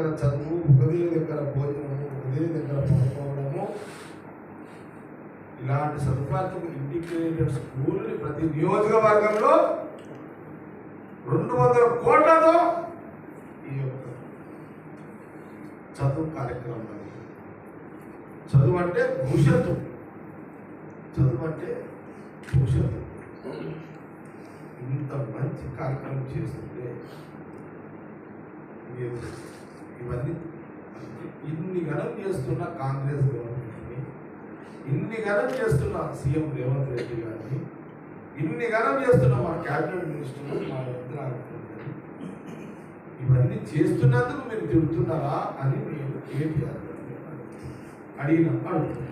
దగ్గర చదువు ఉపదీల దగ్గర భోజనము ఒకదే దగ్గర పడుకోవడము ఇలాంటి సదుపాయం ఇంటిగ్రేటెడ్ స్కూల్ని ప్రతి నియోజకవర్గంలో రెండు వందల కోట్లతో ఈ యొక్క చదువు కార్యక్రమం చదువు అంటే భవిష్యత్తు. చదువు అంటే భవిష్యత్తు. ఇంత మంచి కార్యక్రమం చేస్తుంటే మీరు ఇవన్నీ ఇన్ని గణం చేస్తున్న కాంగ్రెస్ గవర్నమెంట్ని ఇన్ని గణం చేస్తున్న సీఎం రేవంత్ రెడ్డి గారిని ఇన్ని గణం చేస్తున్న మా క్యాబినెట్ మినిస్టర్ మా ఇద్దరు ఇవన్నీ చేస్తున్నందుకు మీరు తిడుతున్నారా అని నేను కేటీఆర్ అడిగిన అడుగుతున్నాను.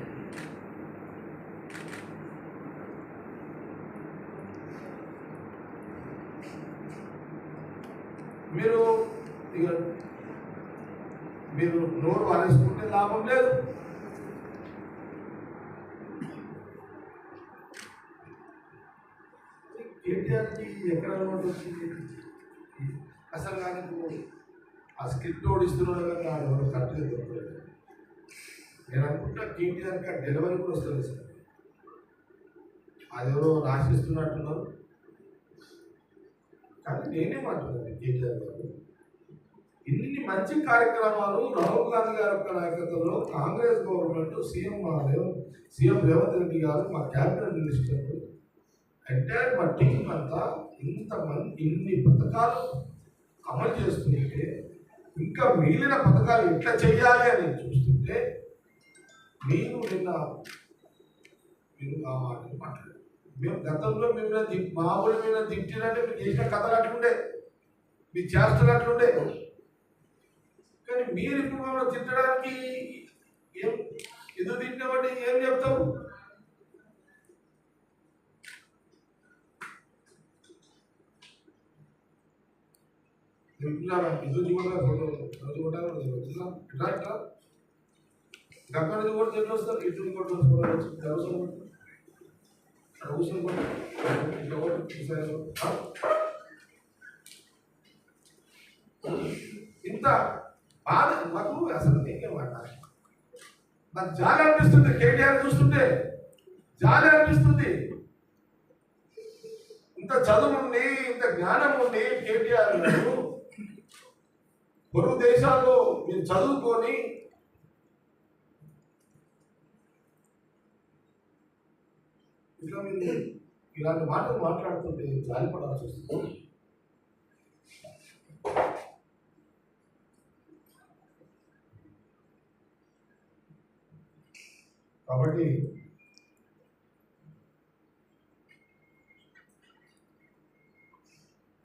మీరు ఇక మీరు నోరు వారేసుకుంటే లాభం లేదు. కేటీఆర్కి ఎక్కడ అలవాటు వచ్చింది? అసలు నాకు ఆ స్క్రిప్ట్ ఓడిస్తున్నాడు కదా నాకు కరెక్ట్గా దొరకలేదు నేను అనుకుంటా కేటీఆర్కి ఆ డెలివరీ కూడా వస్తుంది సార్. అదేవో రాసిస్తున్నట్టున్నారు. కానీ నేనేమంటున్నాను కేటీఆర్ గారు. ఇన్ని మంచి కార్యక్రమాలు రాహుల్ గాంధీ గారి యొక్క నాయకత్వంలో కాంగ్రెస్ గవర్నమెంట్ సీఎం మా రేవంత్ సీఎం రేవంత్ రెడ్డి గారు మా క్యాబినెట్ మినిస్టర్ ఎంటైర్ మా టీం అంతా ఇంత మంది ఇన్ని పథకాలు అమలు చేస్తుంటే ఇంకా మిగిలిన పథకాలు ఎట్లా చేయాలి అని చూస్తుంటే మీరు నిన్న మీరు ఆ మాటలు మాట్లాడారు. మేము గతంలో మిమ్మల్ని మామూలు మీద తిట్టినంటే మీరు చేసిన కథలు అట్లుండే. మీ చేష్టలు అట్లుండే కానీ మీరు ఇప్పుడు మమ్మల్ని తిట్టడానికి ఏం ఎందుకు తిట్టినామంటే ఏం చెప్తావు? తింటున్నారా ఇల్లు దిగుంటారా ఫోటో రోజు కొట్టారా ఇట్లా ఇట్లా ఇట్లా గంగ కూడా చెట్లు వస్తారు? ఇటు కూడా అవసరం అవసరం కూడా ఇట్లా కూడా చూసారు. ఆ? ఇంత బాధ మాకు అసలు నేనే మాట్లాడాలి నాకు జాలి అనిపిస్తుంది కేటీఆర్ చూస్తుంటే జాలి అనిపిస్తుంది. ఇంత చదువు ఇంత జ్ఞానం ఉండి కేటీఆర్ గారు. పొరుగు దేశాల్లో మీరు చదువుకొని ఇట్లా మీరు ఇలాంటి మాటలు మాట్లాడుతుంటే జాలిపడాల్సి వస్తుంది. కాబట్టి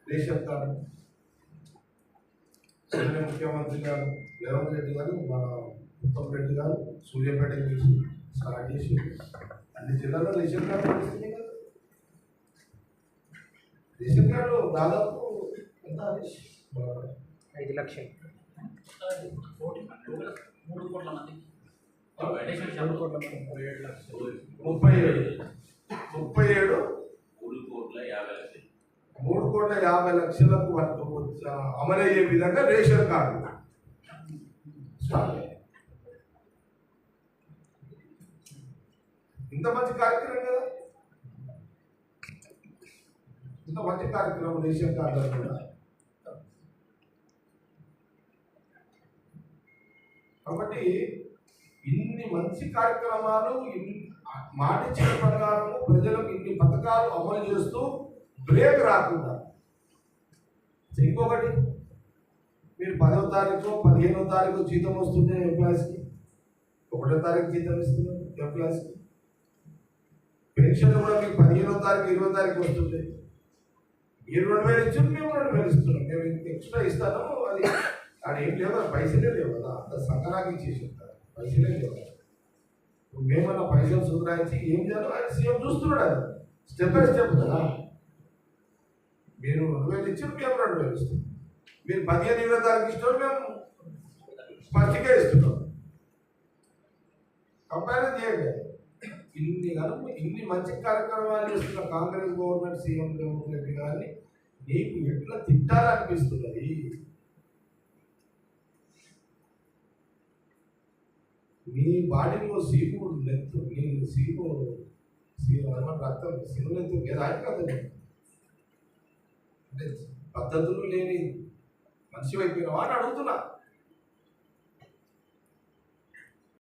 రేషన్ కార్డు ముఖ్యమంత్రి గారు రేవంత్ రెడ్డి గారు మన ఉత్తమ్ రెడ్డి గారు సూర్యాపేట నుంచి స్టార్ట్ చేసి అన్ని జిల్లాల్లో రేషన్ కార్డు నడుస్తుంది కదా. రేషన్ కార్డు దాదాపు ఎంత? ఐదు లక్షలు. మూడు కోట్ల మంది. కోట్ల ముప్పై ఏడు. లక్షలు ముప్పై ఏడు. ముప్పై ఏడు మూడు కోట్ల యాభై లక్షలు మూడు కోట్ల యాభై లక్షలకు అమలయ్యే విధంగా రేషన్ కార్డు. ఇంత మంచి కార్యక్రమం కదా. ఇంత మంచి కార్యక్రమం రేషన్ కార్డు కూడా. కాబట్టి ఇన్ని మంచి కార్యక్రమాలు మాట ఇచ్చిన ప్రకారము ప్రజలకు ఇన్ని పథకాలు అమలు చేస్తూ బ్రేక్ రాకుండా. ఇంకొకటి మీరు పదవ తారీఖు పదిహేనో తారీఖు జీతం వస్తుంటే ఎంప్లాయీస్కి ఒకటో తారీఖు జీతం ఇస్తున్నారు ఎంప్లాయీస్కి పెన్షన్ కూడా మీకు పదిహేనో తారీఖు ఇరవై తారీఖు వస్తుంది. మీరు రెండు వేలు ఇచ్చి మేము రెండు వేలు ఇస్తున్నాం. మేము ఎక్స్ట్రా ఇస్తాను అది అది ఏం లేవు పైసలే లేవు కదా. అంత సంకరాకి చేసి ఉంటారు పైసలే మేమన్నా పైసలు సుధరాయించి ఏం చేయాలో ఆయన సీఎం చూస్తున్నాడు అది స్టెప్ బై స్టెప్ కదా. మీరు రెండు వేలు ఇచ్చారు మేము రెండు వేలు ఇస్తాం. మీరు పదిహేను ఇరవై తారీఖు ఇస్తారు మేము పచ్చిగా ఇస్తున్నాం కంపారిజన్ చేయండి. ఇన్ని కనుక ఇన్ని మంచి కార్యక్రమాలు చేస్తున్న కాంగ్రెస్ గవర్నమెంట్ సీఎం రేవంత్ రెడ్డి గారిని నీకు ఎట్లా తిట్టాలనిపిస్తున్నది? నీ బాడీలో సీపు లెంత్ నీ సీపు అనమాట రక్తం సీపు లెంత్ మీద ఆగిపోతుంది అంటే పద్ధతులు లేని మనిషి అయిపోయినావా అని అడుగుతున్నా.